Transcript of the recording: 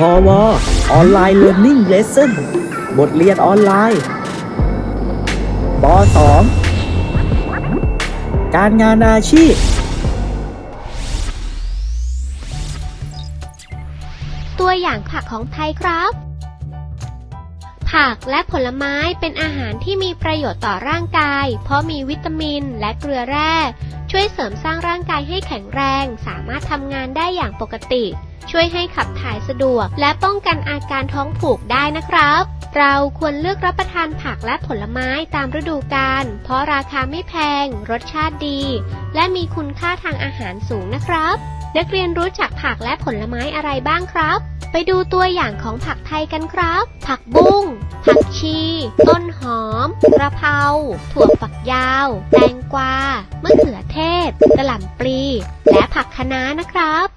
พอวออนไลน์เรียน i ิ g เลสเซ่นบทเรียนออนไลน์ป .2 การงานอาชีพ ตัวอย่างผักของไทยครับ ผักและผลไม้เป็นอาหารที่มีประโยชน์ต่อร่างกาย เพราะมีวิตามินและเกลือแร่ ช่วยเสริมสร้างร่างกายให้แข็งแรง สามารถทำงานได้อย่างปกติ ช่วยให้ขับถ่ายสะดวก และป้องกันอาการท้องผูกได้นะครับ เราควรเลือกรับประทานผักและผลไม้ตามฤดูกาลเพราะราคาไม่แพง รสชาติดี และมีคุณค่าทางอาหารสูงนะครับ นักเรียนรู้จักผักและผลไม้อะไรบ้างครับ ไปดูตัวอย่างของผักไทยกันครับ ผักบุ้งผักชี ต้นหอมกระเพราถั่วฝักยาว แตงกวามะเขือเทศกระหล่ำปลี และผักคะน้านะครับ